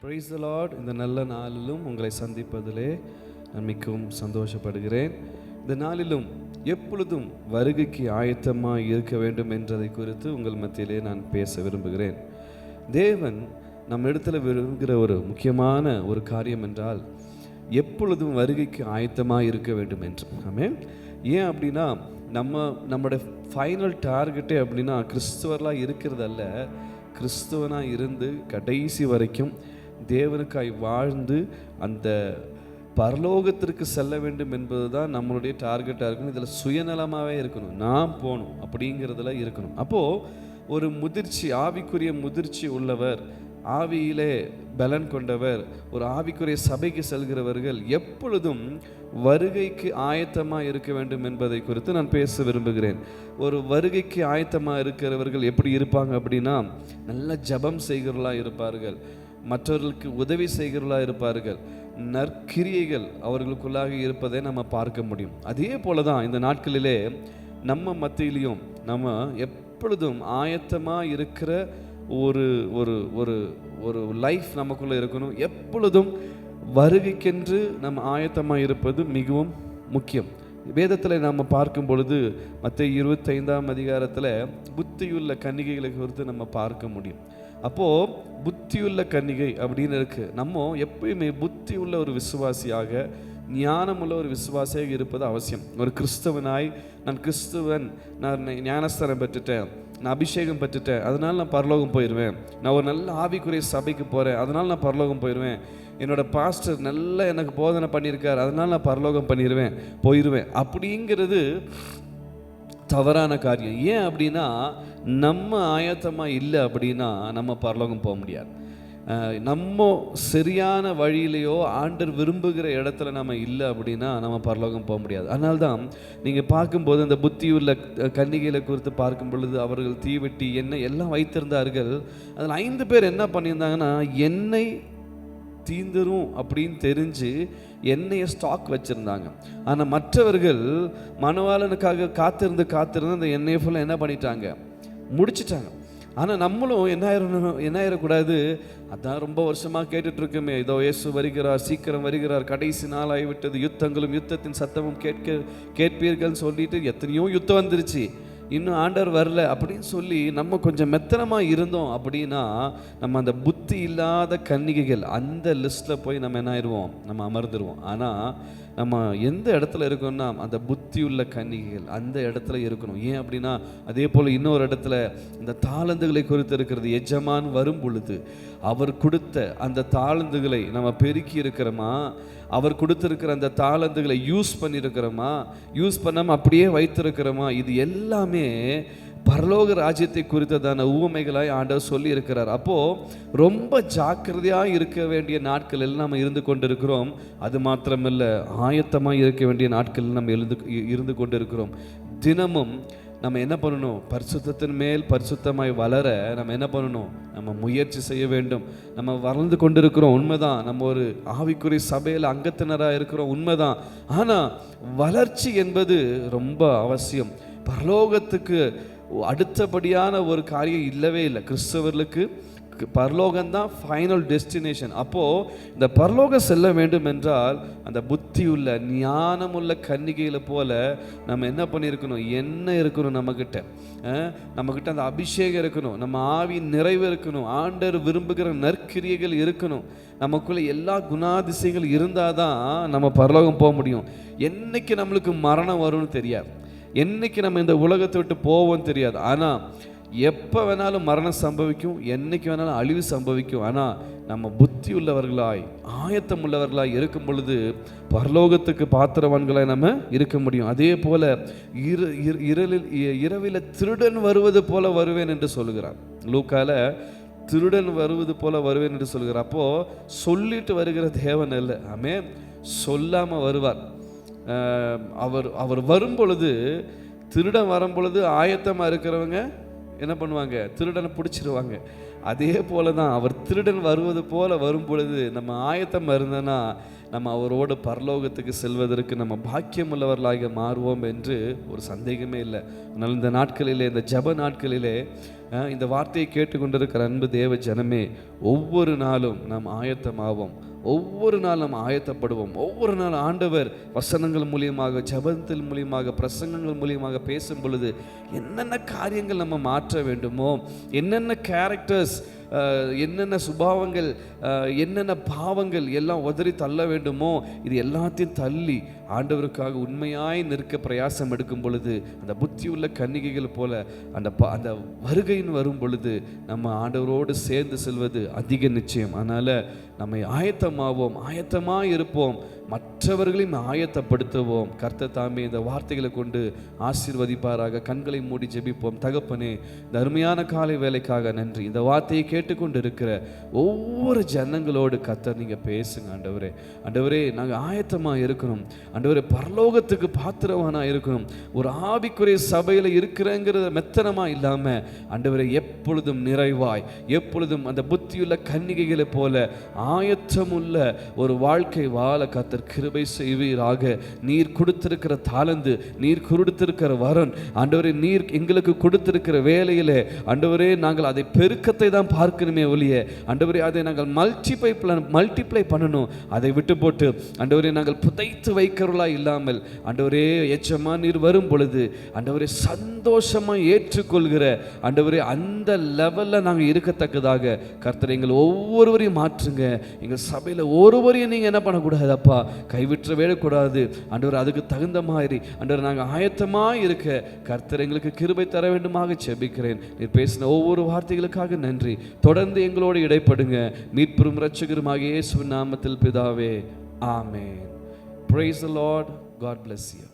Price Lord இந்த நல்ல நாளிலும் உங்களை சந்திப்பதிலே நான் மிகவும் சந்தோஷப்படுகிறேன். இந்த நாளிலும் எப்பொழுதும் வருகைக்கு ஆயத்தமாக இருக்க வேண்டும் என்றதை குறித்து உங்கள் மத்தியிலே நான் பேச விரும்புகிறேன். தேவன் நம்ம இடத்துல விரும்புகிற ஒரு முக்கியமான ஒரு காரியம் என்றால் எப்பொழுதும் வருகைக்கு ஆயத்தமாக இருக்க வேண்டும் என்று. ஆமே ஏன் அப்படின்னா நம்ம நம்மளுடைய ஃபைனல் டார்கெட்டே அப்படின்னா கிறிஸ்துவர்களாக இருக்கிறதல்ல. கிறிஸ்துவனாக இருந்து கடைசி வரைக்கும் தேவனுக்காய் வாழ்ந்து அந்த பரலோகத்திற்கு செல்ல வேண்டும் என்பது தான் நம்மளுடைய டார்கெட்டாக இருக்கணும். இதில் சுயநலமாகவே இருக்கணும். நான் போகணும் அப்படிங்கிறதுல இருக்கணும். அப்போது ஒரு முதிர்ச்சி ஆவிக்குரிய முதிர்ச்சி உள்ளவர் ஆவியிலே பலன் கொண்டவர் ஒரு ஆவிக்குரிய சபைக்கு செல்கிறவர்கள் எப்பொழுதும் வருகைக்கு ஆயத்தமாக இருக்க வேண்டும் என்பதை குறித்து நான் பேச விரும்புகிறேன். ஒரு வருகைக்கு ஆயத்தமாக இருக்கிறவர்கள் எப்படி இருப்பாங்க அப்படின்னா நல்ல ஜபம் செய்கிறவர்களாக இருப்பார்கள் மற்றவர்களுக்கு உதவி செய்கிறவர்களாக இருப்பார்கள் நற்கிரியைகள் அவர்களுக்குள்ளாக இருப்பதை நம்ம பார்க்க முடியும். அதே போல தான் இந்த நாட்களிலே நம்ம மத்தியிலையும் நம்ம எப் எப்பொழுதும் ஆயத்தமாக இருக்கிற ஒரு ஒரு ஒரு ஒரு லைஃப் நமக்குள்ளே இருக்கணும். எப்பொழுதும் வருகைக்கென்று நம்ம ஆயத்தமாக இருப்பது மிகவும் முக்கியம். வேதத்தில் நாம் பார்க்கும் பொழுது மற்ற இருபத்தைந்தாம் அதிகாரத்தில் புத்தியுள்ள கன்னிகைகளை குறித்து நம்ம பார்க்க முடியும். அப்போது புத்தியுள்ள கன்னிகை அப்படின்னு இருக்குது நம்ம எப்பயுமே புத்தி உள்ள ஒரு விசுவாசியாக ஞானமுள்ள ஒரு விசுவாசியாக இருப்பது அவசியம். ஒரு கிறிஸ்தவனாய் நான் கிறிஸ்துவன் நான் ஞானஸ்தானம் பெற்றுட்டேன் நான் அபிஷேகம் பெற்றுட்டேன் அதனால் நான் பரலோகம் போயிடுவேன் நான் ஒரு நல்ல ஆவிக்குரிய சபைக்கு போகிறேன் அதனால் நான் பரலோகம் போயிடுவேன் என்னோட பாஸ்டர் நல்லா எனக்கு போதனை பண்ணியிருக்கார் அதனால் நான் பரலோகம் பண்ணிடுவேன் போயிடுவேன் அப்படிங்கிறது தவறான காரியம். ஏன் அப்படின்னா நம்ம ஆயத்தமாக இல்லை அப்படின்னா நம்ம பரலோகம் போக முடியாது. நம்ம சரியான வழியிலையோ ஆண்டர் விரும்புகிற இடத்துல நம்ம இல்லை அப்படின்னா நம்ம பரலோகம் போக முடியாது. அதனால தான் நீங்கள் பார்க்கும்போது அந்த புத்தியுள்ள கன்னிகைகளை குறித்து பார்க்கும் பொழுது அவர்கள் தீவெட்டி எண்ணெய் எல்லாம் வைத்திருந்தார்கள். அதில் ஐந்து பேர் என்ன பண்ணியிருந்தாங்கன்னா எண்ணெய் தீந்துரும் அப்படின்னு தெரிஞ்சு எண்ணெயை ஸ்டாக் வச்சுருந்தாங்க. ஆனால் மற்றவர்கள் மணவாளனுக்காக காத்திருந்து காத்திருந்து அந்த எண்ணெயை ஃபுல்லாக என்ன பண்ணிட்டாங்க? முடிச்சிட்டாங்க. ஆனால் நம்மளும் என்ன ஆயிரணும் என்ன ஆயிடக்கூடாது அதான் ரொம்ப வருஷமாக கேட்டுட்ருக்கோமே. இதோ இயேசு வருகிறார் சீக்கிரம் வருகிறார். கடைசி நாள் ஆகிவிட்டது யுத்தங்களும் யுத்தத்தின் சத்தமும் கேட்க கேட்பீர்கள்னு சொல்லிட்டு எத்தனையோ யுத்தம் வந்துருச்சு. இன்னும் ஆண்டவர் வரல அப்படின்னு சொல்லி நம்ம கொஞ்சம் மெத்தனமாக இருந்தோம் அப்படின்னா நம்ம அந்த புத்தி இல்லாத கன்னிகைகள் அந்த லிஸ்ட்டில் போய் நம்ம என்ன ஆயிடுவோம்? நம்ம அமர்ந்துருவோம். ஆனால் நம்ம எந்த இடத்துல இருக்கோம்னா அந்த புத்தி உள்ள கன்னிகைகள் அந்த இடத்துல இருக்கணும். ஏன் அப்படின்னா அதே போல் இன்னொரு இடத்துல இந்த தாளந்துகளை குறித்து இருக்கிறது எஜமான் வரும் பொழுது அவர் கொடுத்த அந்த தாளந்துகளை நம்ம பெருக்கி இருக்கிறோமா? அவர் கொடுத்துருக்கிற அந்த தாளந்துகளை யூஸ் பண்ணியிருக்கிறோமா? யூஸ் பண்ணாமல் அப்படியே வைத்திருக்கிறோமா? இது எல்லாமே பரலோக ராஜ்யத்தை குறித்ததான ஊமைகளாய் ஆண்டவர் சொல்லி இருக்கிறார் அப்போது ரொம்ப ஜாக்கிரதையாக இருக்க வேண்டிய நாட்களில் நம்ம இருந்து கொண்டிருக்கிறோம். அது மாத்திரமில்லை ஆயத்தமாக இருக்க வேண்டிய நாட்களில் நம்ம எழுந்து இருந்து கொண்டிருக்கிறோம். தினமும் நம்ம என்ன பண்ணணும்? பரிசுத்தத்தின் மேல் பரிசுத்தமாய் வளர நம்ம என்ன பண்ணணும்? நம்ம முயற்சி செய்ய வேண்டும். நம்ம வளர்ந்து கொண்டிருக்கிறோம் உண்மைதான். நம்ம ஒரு ஆவிக்குறி சபையில் அங்கத்தினராக இருக்கிறோம் உண்மைதான். ஆனால் வளர்ச்சி என்பது ரொம்ப அவசியம். பரலோகத்துக்கு அடுத்தபடியான ஒரு காரியம் இல்லவே இல்லை. கிறிஸ்தவர்களுக்கு பரலோகம் தான் ஃபைனல் டெஸ்டினேஷன் அப்போது இந்த பரலோகம் செல்ல வேண்டும் என்றால் அந்த புத்தியுள்ள ஞானமுள்ள கன்னிகையில் போல நம்ம என்ன பண்ணியிருக்கணும்? என்ன இருக்கணும் நம்மக்கிட்ட நம்மக்கிட்ட அந்த அபிஷேகம் இருக்கணும். நம்ம ஆவியின் நிறைவு இருக்கணும். ஆண்டர் விரும்புகிற நற்கிரியைகள் இருக்கணும். நமக்குள்ளே எல்லா குணாதிசயங்கள் இருந்தால் தான் நம்ம பரலோகம் போக முடியும். என்னைக்கு நம்மளுக்கு மரணம் வரும்னு தெரியாது. என்னைக்கு நம்ம இந்த உலகத்தை விட்டு போவோம்னு தெரியாது. ஆனால் எப்போ வேணாலும் மரணம் சம்பவிக்கும் என்னைக்கு வேணாலும் அழிவு சம்பவிக்கும். ஆனால் நம்ம புத்தி உள்ளவர்களாய் ஆயத்தம் உள்ளவர்களாய் இருக்கும் பொழுது பரலோகத்துக்கு பாத்திரவான்களாய் நம்ம இருக்க முடியும். அதே போல் இரு இரு- இரலில் இரவில் திருடன் வருவது போல வருவேன் என்று சொல்கிறார் லூக்கால திருடன் வருவது போல வருவேன் என்று சொல்கிறார் அப்போது சொல்லிட்டு வருகிற தேவன் அல்ல. ஆமே சொல்லாமல் வருவார். அவர் அவர் வரும் பொழுது திருடன் வரும் பொழுது ஆயத்தமாக இருக்கிறவங்க என்ன பண்ணுவாங்க? திருடனை பிடிச்சிருவாங்க. அதே போல தான் அவர் திருடன் வருவது போல வரும் பொழுது நம்ம ஆயத்தம் இருந்தனா நம்ம அவரோடு பரலோகத்துக்கு செல்வதற்கு நம்ம பாக்கியம் உள்ளவர்களாக மாறுவோம் என்று ஒரு சந்தேகமே இல்லை. அதனால் இந்த நாட்களிலே இந்த ஜப நாட்களிலே இந்த வார்த்தையை கேட்டுக்கொண்டிருக்கிற அன்பு தேவ ஜனமே ஒவ்வொரு நாளும் நாம் ஆயத்தமாவோம். ஒவ்வொரு நாள் ஆயத்தப்படுவோம். ஒவ்வொரு நாள் ஆண்டவர் வசனங்கள் மூலியமாக ஜபத்தில் மூலியமாக பிரசங்கங்கள் மூலியமாக பேசும் பொழுது என்னென்ன காரியங்கள் நம்ம மாற்ற வேண்டுமோ என்னென்ன கேரக்டர்ஸ் என்னென்ன சுபாவங்கள் என்னென்ன பாவங்கள் எல்லாம் உதறி தள்ள வேண்டுமோ இது எல்லாத்தையும் தள்ளி ஆண்டவருக்காக உண்மையாய் நிற்க பிரயாசம் எடுக்கும் பொழுது அந்த புத்தி உள்ள கன்னிகைகள் போல அந்த ப அந்த வருகையின் வரும் பொழுது நம்ம ஆண்டவரோடு சேர்ந்து செல்வது அதிக நிச்சயம். அதனால் நம்மை ஆயத்தமாவோம் ஆயத்தமாக இருப்போம் மற்றவர்களையும் ஆயத்தப்படுத்துவோம். கர்த்த தாமே இந்த வார்த்தைகளை கொண்டு ஆசீர்வதிப்பாராக. கண்களை மூடி ஜெபிப்போம். தகப்பனே இந்த அருமையான காலை வேலைக்காக நன்றி. இந்த வார்த்தையை கேட்டுக்கொண்டு இருக்கிற ஒவ்வொரு ஜனங்களோடு கர்த்தர் நீங்கள் பேசுங்க ஆண்டவரே. ஆண்டவரே நாங்கள் ஆயத்தமாக இருக்கணும் ஆண்டவரே பரலோகத்துக்கு பாத்திரவானாக இருக்கணும். ஒரு ஆவிக்குரிய சபையில் இருக்கிறேங்கிறத மெத்தனமாக இல்லாமல் ஆண்டவரே எப்பொழுதும் நிறைவாய் எப்பொழுதும் அந்த புத்தியுள்ள கன்னிகைகளை போல ஆயத்தமுள்ள ஒரு வாழ்க்கை வாழ கத்தர் கிருபை செய்வீராக. நீர் கொடுத்திருக்கிற தாளந்து நீர் கொடுத்திருக்கிற வரன். ஆண்டவரே நீர் எங்களுக்கு கொடுத்திருக்கிற வேலையிலே ஆண்டவரே நாங்கள் அதை பெருக்கத்தை தான் பார்க்கணுமே ஒழிய ஆண்டவரே அதை நாங்கள் மல்டிப்ளை மல்டிப்ளை பண்ணணும். அதை விட்டு போட்டு ஆண்டவரே நாங்கள் புதைத்து வைக்கிறவர்களா இல்லாமல் ஆண்டவரே எச்சமா நீர் வரும் பொழுது ஆண்டவரே சந்தோஷமாக ஏற்றுக்கொள்கிற ஆண்டவரே அந்த லெவலில் நாங்கள் இருக்கத்தக்கதாக கர்த்தர் எங்கள் ஒவ்வொருவரையும் மாற்றுங்க. எங்கள் சபையில் ஒருவரையும் நீங்கள் என்ன பண்ணக்கூடாதப்பா கைவிற்ற கூடாது. ஆண்டவர் அதுக்கு தகுந்த மாதிரி ஆண்டவர் நாங்கள் ஆயத்தமாக இருக்க கர்த்தர் எங்களுக்கு கிருபை தர வேண்டுமாக செபிக்கிறேன் நீர் பேசின ஒவ்வொரு வார்த்தைகளுக்காக நன்றி. தொடர்ந்து எங்களோடு இடைப்படுங்க. மீட்பெரும் ரட்சகருமாக இயேசு நாமத்தில் பிதாவே. ஆமேன். Praise Lord God bless you